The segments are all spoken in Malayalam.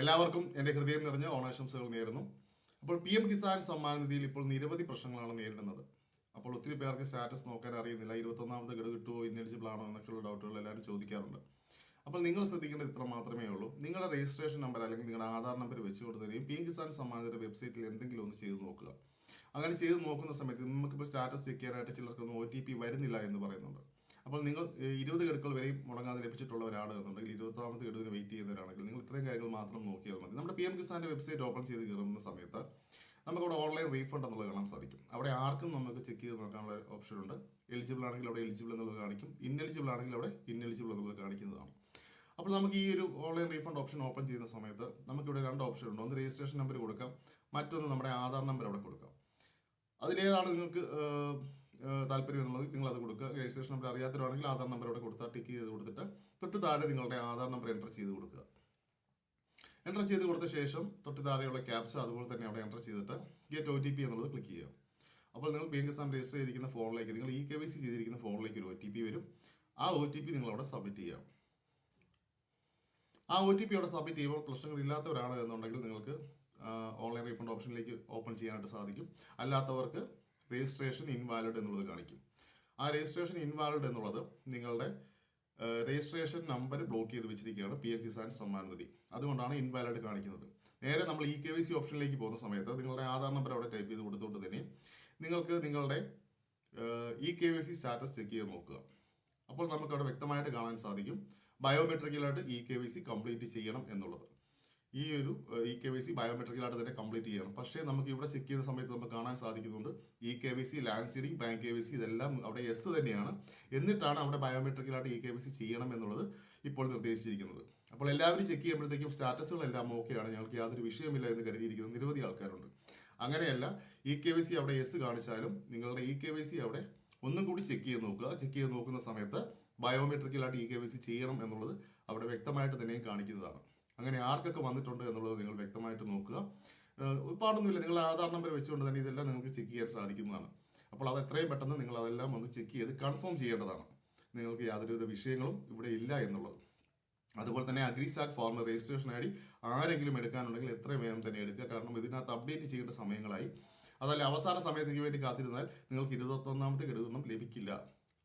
എല്ലാവർക്കും എന്റെ ഹൃദയം നിറഞ്ഞ ഓണാശംസകൾ നേരുന്നു. അപ്പോൾ പി എം കിസാൻ സമ്മാന നിധിയിൽ ഇപ്പോൾ നിരവധി പ്രശ്നങ്ങളാണ് നേരിടുന്നത്. അപ്പോൾ ഒത്തിരി പേർക്ക് സ്റ്റാറ്റസ് നോക്കാൻ അറിയുന്നില്ല. ഇരുപത്തൊന്നാമത് ഗഡു കിട്ടുമോ ഇന്നെലിജിബിൾ ആണോ എന്നൊക്കെയുള്ള ഡൗട്ടുകൾ എല്ലാവരും ചോദിക്കാറുണ്ട്. അപ്പോൾ നിങ്ങൾ ശ്രദ്ധിക്കേണ്ടത് ഇത്ര മാത്രമേ ഉള്ളൂ. നിങ്ങളുടെ രജിസ്ട്രേഷൻ നമ്പർ അല്ലെങ്കിൽ നിങ്ങളുടെ ആധാർ നമ്പർ വെച്ചുകൊണ്ട് തന്നെയും പി എം കിസാൻ സമ്മാനത്തിന്റെ വെബ്സൈറ്റിൽ എന്തെങ്കിലും ഒന്ന് ചെയ്ത് നോക്കുക. അങ്ങനെ ചെയ്ത് നോക്കുന്ന സമയത്ത് നമുക്കിപ്പോൾ സ്റ്റാറ്റസ് ചെക്ക് ചെയ്യാനായിട്ട് ചിലർക്കൊന്നും ഒ ടി പി വരുന്നില്ല എന്ന് പറയുന്നുണ്ട്. അപ്പോൾ നിങ്ങൾ ഇരുപത് ഗഡുക്കൾ വരെയും മുടങ്ങാതെ ലഭിച്ചിട്ടുള്ള ഒരാൾ എന്നുണ്ടെങ്കിൽ ഇരുപത്താമത്തെ ഗഡുവിന് വെയിറ്റ് ചെയ്യുന്നവരാണെങ്കിൽ നിങ്ങൾ ഇത്രയും കാര്യങ്ങൾ മാത്രം നോക്കിയാൽ മതി. നമ്മുടെ പി എം കിസാന്റെ വെബ്സൈറ്റ് ഓപ്പൺ ചെയ്ത് കയറുന്ന സമയത്ത് നമുക്കവിടെ ഓൺലൈൻ റീഫണ്ട് എന്നുള്ളത് കാണാൻ സാധിക്കും. അവിടെ ആർക്കും നമുക്ക് ചെക്ക് ചെയ്ത് നോക്കാനുള്ള ഓപ്ഷൻ ഉണ്ട്. എലിജിബിൾ ആണെങ്കിൽ അവിടെ എലിജിബിൾ എന്നുള്ളത് കാണിക്കും. ഇന്നെലിജിബിൾ ആണെങ്കിൽ അവിടെ ഇന്നെലിജിബിൾ എന്നുള്ളത് കാണിക്കുന്നതാണ്. അപ്പോൾ നമുക്ക് ഈ ഒരു ഓൺലൈൻ റീഫണ്ട് ഓപ്ഷൻ ഓപ്പൺ ചെയ്യുന്ന സമയത്ത് നമുക്കിവിടെ രണ്ട് ഓപ്ഷൻ ഉണ്ട്. ഒന്ന് രജിസ്ട്രേഷൻ നമ്പർ കൊടുക്കാം. മറ്റൊന്ന് നമ്മുടെ ആധാർ നമ്പർ അവിടെ കൊടുക്കാം. അതിലേതാണ് നിങ്ങൾക്ക് താല്പര്യം എന്നുള്ളത്. നിങ്ങൾ അത് കൊടുക്കുക. രജിസ്ട്രേഷൻ നമ്പർ അറിയാത്തവരാണെങ്കിൽ ആധാർ നമ്പർ അവിടെ കൊടുത്താൽ ടിക്ക് ചെയ്ത് കൊടുത്തിട്ട് തൊട്ട് താഴെ നിങ്ങളുടെ ആധാർ നമ്പർ എന്റർ ചെയ്ത് കൊടുക്കുക. എന്റർ ചെയ്ത് കൊടുത്ത ശേഷം തൊട്ട് താഴെയുള്ള ക്യാപ്സ് അതുപോലെ തന്നെ അവിടെ എന്റർ ചെയ്തിട്ട് ഗെറ്റ് ഒ ടി പി എന്നുള്ളത് ക്ലിക്ക് ചെയ്യുക. അപ്പോൾ നിങ്ങൾ ബാങ്ക് എക്സാം രജിസ്റ്റർ ചെയ്തിരിക്കുന്ന ഫോണിലേക്ക് നിങ്ങൾ ഇ കെ വൈ സി ചെയ്തിരിക്കുന്ന ഫോണിലേക്ക് ഒരു ഒ ടി പി വരും. ആ ഒ ടി പി നിങ്ങൾ അവിടെ സബ്മിറ്റ് ചെയ്യാം. ആ ഒ ടി പി അവിടെ സബ്മിറ്റ് ചെയ്യുമ്പോൾ പ്രശ്നങ്ങൾ ഇല്ലാത്തവരാണ് എന്നുണ്ടെങ്കിൽ നിങ്ങൾക്ക് ഓൺലൈൻ റീഫണ്ട് ഓപ്ഷനിലേക്ക് ഓപ്പൺ ചെയ്യാനായിട്ട് സാധിക്കും. അല്ലാത്തവർക്ക് രജിസ്ട്രേഷൻ ഇൻവാലിഡ് എന്നുള്ളത് കാണിക്കും. ആ രജിസ്ട്രേഷൻ ഇൻവാലിഡ് എന്നുള്ളത് നിങ്ങളുടെ രജിസ്ട്രേഷൻ നമ്പർ ബ്ലോക്ക് ചെയ്ത് വെച്ചിരിക്കുകയാണ് പി എം കിസാൻ സമ്മാൻ നിധി. അതുകൊണ്ടാണ് ഇൻവാലിഡ് കാണിക്കുന്നത്. നേരെ നമ്മൾ ഇ കെ വൈ സി ഓപ്ഷനിലേക്ക് പോകുന്ന സമയത്ത് നിങ്ങളുടെ ആധാർ നമ്പർ അവിടെ ടൈപ്പ് ചെയ്ത് കൊടുത്തുകൊണ്ട് തന്നെ നിങ്ങൾക്ക് നിങ്ങളുടെ E K Y C status check ചെയ്ത് നോക്കുക. അപ്പോൾ നമുക്ക് അവിടെ വ്യക്തമായിട്ട് കാണാൻ സാധിക്കും. ബയോമെട്രിക്കലായിട്ട് E K Y C complete ചെയ്യണം എന്നുള്ളത്. ഈ ഒരു ഇ കെ വൈ സി ബയോമെട്രിക്കലായിട്ട് തന്നെ കംപ്ലീറ്റ് ചെയ്യണം. പക്ഷേ നമുക്ക് ഇവിടെ ചെക്ക് ചെയ്യുന്ന സമയത്ത് നമുക്ക് കാണാൻ സാധിക്കുന്നുണ്ട്. E K Y C land seeding bank K Y C ഇതെല്ലാം അവിടെ എസ് തന്നെയാണ്. എന്നിട്ടാണ് അവിടെ ബയോമെട്രിക്കലായിട്ട് ഇ കെ വൈ സി ചെയ്യണം എന്നുള്ളത് ഇപ്പോൾ നിർദ്ദേശിച്ചിരിക്കുന്നത്. അപ്പോൾ എല്ലാവരും ചെക്ക് ചെയ്യുമ്പോഴത്തേക്കും സ്റ്റാറ്റസുകളെല്ലാം ഓക്കെയാണ് ഞങ്ങൾക്ക് യാതൊരു വിഷയമില്ല എന്ന് കരുതിയിരിക്കുന്ന നിരവധി ആൾക്കാരുണ്ട്. അങ്ങനെയല്ല ഇ കെ വൈ സി അവിടെ എസ് കാണിച്ചാലും നിങ്ങളുടെ ഇ കെ വൈ സി അവിടെ ഒന്നും കൂടി ചെക്ക് ചെയ്ത് നോക്കുക. ചെക്ക് ചെയ്ത് നോക്കുന്ന സമയത്ത് ബയോമെട്രിക്കലായിട്ട് ഇ കെ വൈ സി ചെയ്യണം എന്നുള്ളത് അവിടെ വ്യക്തമായിട്ട് തന്നെയും കാണിക്കുന്നതാണ്. അങ്ങനെ ആർക്കൊക്കെ വന്നിട്ടുണ്ട് എന്നുള്ളത് നിങ്ങൾ വ്യക്തമായിട്ട് നോക്കുക. പാടൊന്നുമില്ല. നിങ്ങൾ ആധാർ നമ്പർ വെച്ചുകൊണ്ട് തന്നെ ഇതെല്ലാം നിങ്ങൾക്ക് ചെക്ക് ചെയ്യാൻ സാധിക്കുന്നതാണ്. അപ്പോൾ അത് എത്രയും പെട്ടെന്ന് നിങ്ങൾ അതെല്ലാം ഒന്ന് ചെക്ക് ചെയ്ത് കൺഫേം ചെയ്യേണ്ടതാണ്. നിങ്ങൾക്ക് യാതൊരുവിധ വിഷയങ്ങളും ഇവിടെ ഇല്ല എന്നുള്ളത്. അതുപോലെ തന്നെ അഗ്രിസാക് ഫോറിന് രജിസ്ട്രേഷൻ ഐ ഡി ആരെങ്കിലും എടുക്കാനുണ്ടെങ്കിൽ എത്രയും വേഗം തന്നെ എടുക്കുക. കാരണം ഇതിനകത്ത് അപ്ഡേറ്റ് ചെയ്യേണ്ട സമയങ്ങളായി. അതല്ല അവസാന സമയത്തേക്ക് വേണ്ടി കാത്തിരുന്നാൽ നിങ്ങൾക്ക് ഇരുപത്തൊന്നാമത്തെ ഗഡുവൊന്നും ലഭിക്കില്ല.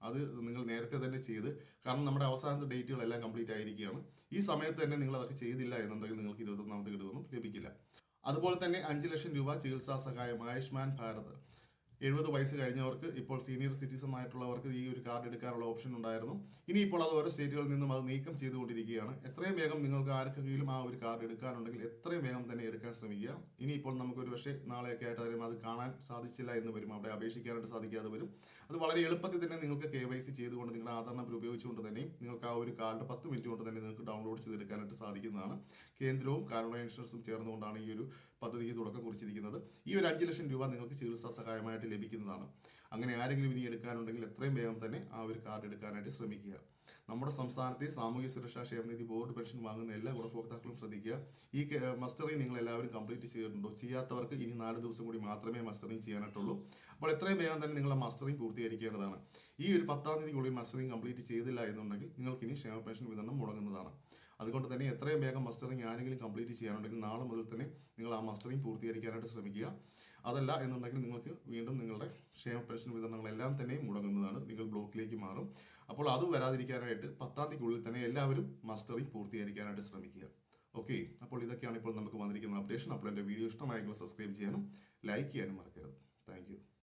അത് നിങ്ങൾ നേരത്തെ തന്നെ ചെയ്ത്. കാരണം നമ്മുടെ അവസാനത്തെ ഡേറ്റുകളെല്ലാം കംപ്ലീറ്റ് ആയിരിക്കുകയാണ്. ഈ സമയത്ത് തന്നെ നിങ്ങൾ അതൊക്കെ ചെയ്തില്ല എന്നുണ്ടെങ്കിൽ നിങ്ങൾക്ക് ഇരുപത്തൊന്നാമത്തെ ഗഡുവൊന്നും ലഭിക്കില്ല. അതുപോലെ തന്നെ അഞ്ച് ലക്ഷം രൂപ ചികിത്സാ സഹായം ആയുഷ്മാൻ ഭാരത്. എഴുപത് വയസ്സ് കഴിഞ്ഞവർക്ക് ഇപ്പോൾ സീനിയർ സിറ്റിസൺ ആയിട്ടുള്ളവർക്ക് ഈ ഒരു കാർഡ് എടുക്കാനുള്ള ഓപ്ഷൻ ഉണ്ടായിരുന്നു. ഇനിയിപ്പോൾ അത് ഓരോ സ്റ്റേറ്റുകളിൽ നിന്നും അത് നീക്കം ചെയ്തുകൊണ്ടിരിക്കുകയാണ്. എത്രയും വേഗം നിങ്ങൾക്ക് ആർക്കെങ്കിലും ആ ഒരു കാർഡ് എടുക്കാനുണ്ടെങ്കിൽ എത്രയും വേഗം തന്നെ എടുക്കാൻ ശ്രമിക്കുക. ഇനിയിപ്പോൾ നമുക്ക് ഒരു പക്ഷേ നാളെയൊക്കെ ആയിട്ട് അതിനും അത് കാണാൻ സാധിച്ചില്ല എന്ന് വരും. അവിടെ അപേക്ഷിക്കാനായിട്ട് സാധിക്കാതെ വരും. അത് വളരെ എളുപ്പത്തിൽ തന്നെ നിങ്ങൾക്ക് കെ വൈ സി ചെയ്തുകൊണ്ട് നിങ്ങളുടെ ആധാർ നമ്പർ ഉപയോഗിച്ചുകൊണ്ട് തന്നെയും നിങ്ങൾക്ക് ആ ഒരു കാർഡ് പത്ത് മിനിറ്റ് കൊണ്ട് തന്നെ നിങ്ങൾക്ക് ഡൗൺലോഡ് ചെയ്തെടുക്കാനായിട്ട് സാധിക്കുന്നതാണ്. കേന്ദ്രവും കാരുണ ഇൻഷുറൻസും ചേർന്നുകൊണ്ടാണ് ഈ ഒരു പദ്ധതിക്ക് തുടക്കം കുറിച്ചിരിക്കുന്നത്. ഈ ഒരു അഞ്ച് ലക്ഷം രൂപ നിങ്ങൾക്ക് ചികിത്സാ സഹായമായിട്ട് ലഭിക്കുന്നതാണ്. അങ്ങനെ ആരെങ്കിലും ഇനി എടുക്കാനുണ്ടെങ്കിൽ എത്രയും വേഗം തന്നെ ആ ഒരു കാർഡ് എടുക്കാനായിട്ട് ശ്രമിക്കുക. നമ്മുടെ സംസ്ഥാനത്തെ സാമൂഹ്യ സുരക്ഷാ ക്ഷേമനിധി ബോർഡ് പെൻഷൻ വാങ്ങുന്ന എല്ലാ ഗുണഭോക്താക്കളും ശ്രദ്ധിക്കുക. ഈ മസ്റ്ററിങ് നിങ്ങൾ എല്ലാവരും കംപ്ലീറ്റ് ചെയ്തിട്ടുണ്ടോ? ചെയ്യാത്തവർക്ക് ഇനി നാല് ദിവസം കൂടി മാത്രമേ മസ്റ്ററിങ് ചെയ്യാനായിട്ടുള്ളൂ. അപ്പോൾ എത്രയും വേഗം തന്നെ നിങ്ങൾ മസ്റ്ററിങ് പൂർത്തീകരിക്കേണ്ടതാണ്. ഈ ഒരു പത്താം തീയതിക്കുള്ളിൽ മസ്റ്ററിങ് കംപ്ലീറ്റ് ചെയ്തില്ല എന്നുണ്ടെങ്കിൽ നിങ്ങൾക്ക് ഇനി ക്ഷേമ പെൻഷൻ വിതരണം മുടങ്ങുന്നതാണ്. അതുകൊണ്ട് തന്നെ എത്രയും വേഗം മസ്റ്ററിങ് ആരെങ്കിലും കംപ്ലീറ്റ് ചെയ്യാനുണ്ടെങ്കിൽ നാളെ മുതൽ തന്നെ നിങ്ങൾ ആ മസ്റ്ററിങ് പൂർത്തീകരിക്കാനായിട്ട് ശ്രമിക്കുക. അതല്ല എന്നുണ്ടെങ്കിൽ നിങ്ങൾക്ക് വീണ്ടും നിങ്ങളുടെ ക്ഷേമ പെൻഷൻ വിതരണങ്ങളെല്ലാം തന്നെ മുടങ്ങുന്നതാണ്. നിങ്ങൾ ബ്ലോക്കിലേക്ക് മാറും. അപ്പോൾ അത് വരാതിരിക്കാനായിട്ട് പത്താം തീയതിക്കുള്ളിൽ തന്നെ എല്ലാവരും മസ്റ്ററിംഗ് പൂർത്തീകരിക്കാനായിട്ട് ശ്രമിക്കുക. ഓക്കെ? അപ്പോൾ ഇതൊക്കെയാണ് ഇപ്പോൾ നമുക്ക് വന്നിരിക്കുന്ന അപ്ഡേഷൻ. അപ്പോൾ എന്റെ വീഡിയോ ഇഷ്ടമായെങ്കിൽ സബ്സ്ക്രൈബ് ചെയ്യാനും ലൈക്ക് ചെയ്യാനും മറക്കരുത്.